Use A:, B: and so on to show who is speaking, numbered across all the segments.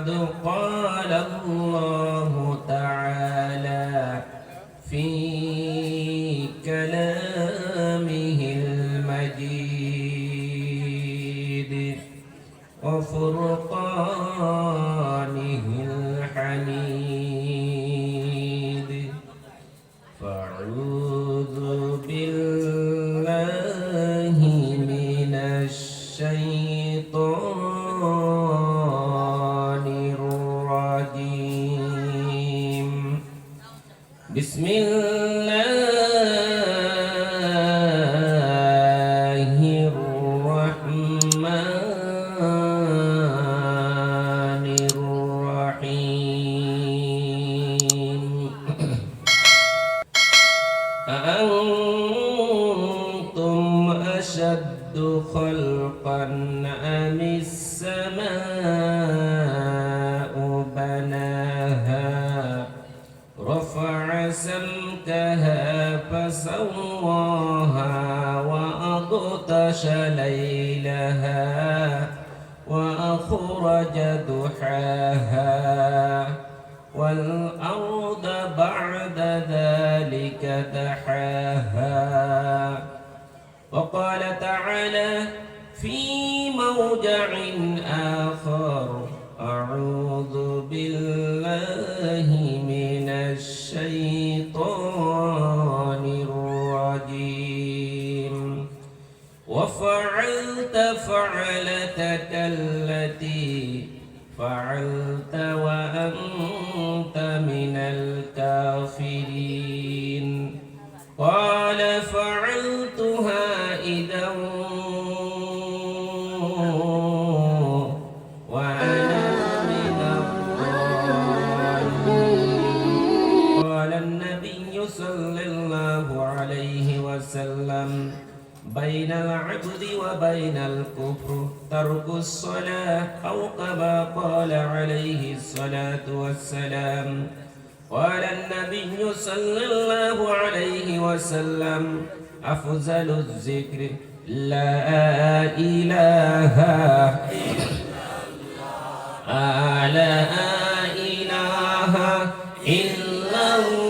A: فقد قال الله تعالى في كلامه المجيد. وفرقانه بسم الله فسواها وأغطش ليلها وأخرج ضحاها والأرض بعد ذلك دحاها وقال تعالى في موجع آخر أعوذ بالله وفعلت فعلتك التي فعلت وأنت من الكافرين. قال فعلتها إذا وأنا من قال النبي صلى الله عليه وسلم بين العبد وبين الكفر. ترك الصلاة أو كما قال عليه الصلاة والسلام. قال النبي صلى الله عليه وسلم أفضل الذكر لا إله لا إله إلا الله.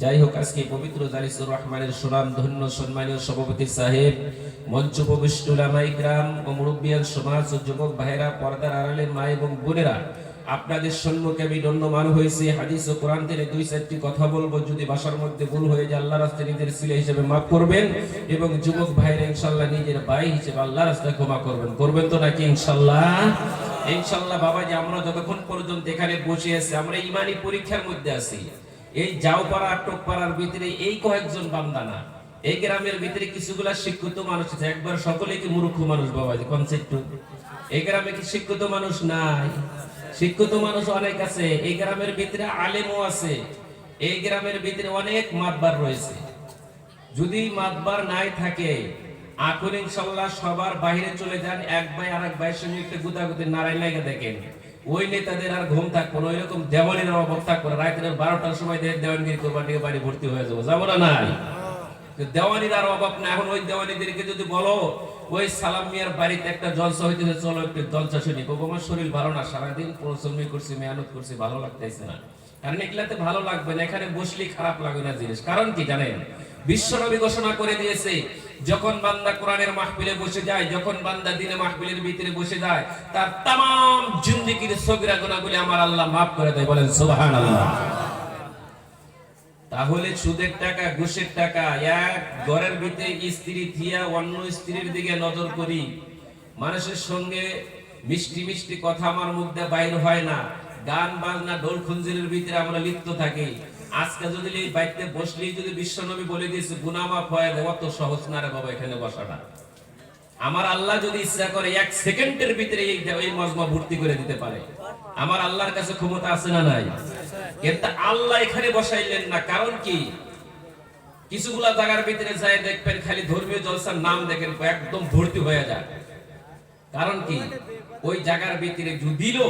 A: যাই হোক আজকে পবিত্র জালিসুর রহমানের সুনাম, ধন্য সম্মানীয় সভাপতি সাহেব, মঞ্চ উপবিষ্ট উলামাই গ্রাম ও মুরব্বিয়ান সমাজ ও যুবক ভাইরা পর্দার আড়ালে মা এবং বোনেরা, আপনাদের সম্মুখে আমি দণ্ডমান হয়েছি। হাদিস ও কোরআন থেকে দুই চারটি কথা বলব, যদি বাসার মধ্যে ভুল হয়ে যায় আল্লাহ রাস্তায় নিজের ছিলে হিসেবে মাফ করবেন এবং যুবক ভাইরা ইনশাল্লাহ নিজের ভাই হিসেবে আল্লাহ রাস্তায় ক্ষমা করবেন। করবেন তো নাকি ইনশাল্লাহ ইনশাল্লাহ বাবাজি, আমরা যতক্ষণ পর্যন্ত এখানে বসে আছি, আমরা ইমানি পরীক্ষার মধ্যে আছি। এই যাওপাড়া টোকপাড়ার ভিতরে এই কয়েকজন বান্দানা এই গ্রামের ভিতরে কিছুগুলা শিক্ষিত মানুষ আছে। একবার সকলে কি মূর্খ মানুষ বাবাজি কনসেপ্ট এই গ্রামে কি শিক্ষিত মানুষ নাই? শিক্ষিত মানুষ অনেক আছে। এই গ্রামের ভিতরে আলেমও আছে। এই গ্রামের ভিতরে অনেক মাতবার রয়েছে। যদি মাতবার নাই থাকে, এখন ইনশাল্লাহ সবার বাইরে চলে যান। এক ভাই আর এক ভাইয়ের সঙ্গে একটু গুদাগুদি নারায় লাগে দেখেন। ওই নেতাদের আর ঘুম থাকব না, ওইরকম দেওয়ানির অভাব থাকব না। রাতের বারোটার সময় দেখে দেওয়ানগিরি করবার দিকে বাড়ি ভর্তি হয়ে যাব। যাব না নাই? দেওয়ানির আর অভাব না এখন ওই দেওয়ানিদেরকে যদি বলো, ওই সালাম মিয়ার বাড়িতে একটা জলসা হইতেছে, চলো একটু জলসা শুনি। আমার শরীর ভালো না? সারাদিন পরিশ্রমী করছি, মেহনত করছি, ভালো লাগতেছে না। কারণ এগুলাতে ভালো লাগবে না। এখানে বসলেই খারাপ লাগবে না জিনিস। কারণ কি জানেন? বিশ্বনবী ঘোষণা করে দিয়েছে যখন বান্দা কোরআনের মাহফিলে বসে যায়, যখন বান্দা দিনে মাহফিলের ভিতরে বসে যায়, তার তাম জিন্দিগির সগিরা গুনাহগুলি আমার আল্লাহ মাফ করে দেয়, বলেন সুবহানাল্লাহ। তাহলে সুদের টাকা, ঘুষের টাকা, এক ঘরের ভিতরে স্ত্রী থিয়া অন্য স্ত্রীর দিকে নজর করি, মানুষের সঙ্গে মিষ্টি মিষ্টি কথা আমার মুখ দিয়ে বাইর হয় না, গান, বাজনা, ঢোল খুঞ্জিরের ভিতরে আমরা লিপ্ত থাকি। আজকে যদি এই বাইতে বসলেই যদি বিশ্বনবী বলে দিয়েছে গুনামাফ হয় অত সহজ না রে বাবা, এখানে বসাটা। আমার আল্লাহ যদি ইচ্ছা করে এক সেকেন্ডের ভিতরে এই এই মজমা ভর্তি করে দিতে পারে। আমার আল্লাহর কাছে ক্ষমতা আছে না নাই? কিন্তু আল্লাহ এখানে বসাইলেন না, কারণ কি? কিছুগুলা জায়গার ভিতরে যায়, দেখবেন খালি ধর্মীয় জলসার নাম দেখেন, একদম ভর্তি হয়ে যায়। কারণ কি? ওই জায়গার ভিতরে যদিও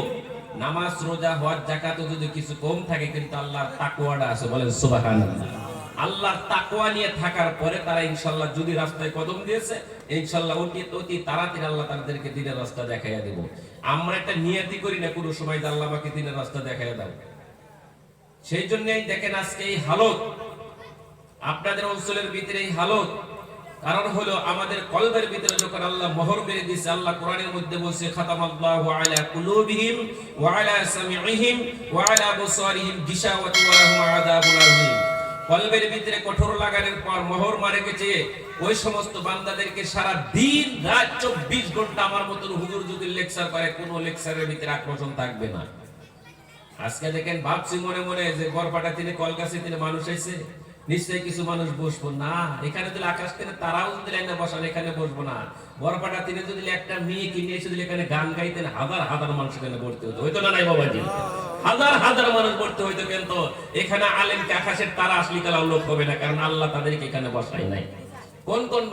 A: নামাজ, রোজা হওয়ার জাকাত যদি কিছু কম থাকে, কিন্তু আল্লাহর তাকওয়াটা আছে, বলেন সুবহানাল্লাহ। আল্লাহর তাকওয়া নিয়ে থাকার পরে তারা ইনশাআল্লাহ যদি রাস্তায় কদম দিয়েছে, ইনশাআল্লাহ অতি অতি তাড়াতাড়ি আল্লাহ তাদেরকে দিনের রাস্তা দেখাইয়া দেব। আমরা একটা নিয়তি করি না, কোনো সময় আল্লাহ আমাকে দিনের রাস্তা দেখাইয়া দাও। সেই জন্যই দেখেন আজকে এই হালত, আপনাদের অঞ্চলের ভিতরে এই হালত কারণ হলো আমাদের কলবের ভিতরে যখন আল্লাহ মোহর মেরে দিয়েছে, আল্লাহ কোরআনের মধ্যে বলছে, খাতামাল্লাহু আলা কুলুবিহিম ওয়া আলা সামিইহিম ওয়া আলা আবসারিহিম গিশাওয়াতু ওয়া লাহুম আযাবুন আযীম। কলবের ভিতরে কঠোর লাগানোর পর মোহর মারে গেছে। ওই সমস্ত বান্দাদেরকে সারা দিন রাত চব্বিশ ঘণ্টা আমার মতন হুজুর যদি লেকচার করে, কোনো লেকচারের ভিতরে আকর্ষণ থাকবে না। আজকে দেখেন ভাবছি মনে মনে যে গড়পাটা তিনি কলকাছে তিনি মানুষ এসে নিশ্চয়ই কিছু মানুষ বসবো না। এখানে যদি আকাশ থেকে তারাও যদি লাইনে বসান, এখানে বসবো না। বরপাটা তিনি যদি একটা মেয়ে কিনে এসে যদি এখানে গান গাইতেন, হাজার হাজার মানুষ এখানে ভর্তি হতো। হইতো না নাই বাবাজি? হাজার হাজার মানুষ ভর্তি হইতো কিন্তু এখানে আলেমকে আকাশের তারা আসলি কালাও লোক হবে না, কারণ আল্লাহ তাদেরকে এখানে বসাই নাই। কোন কোন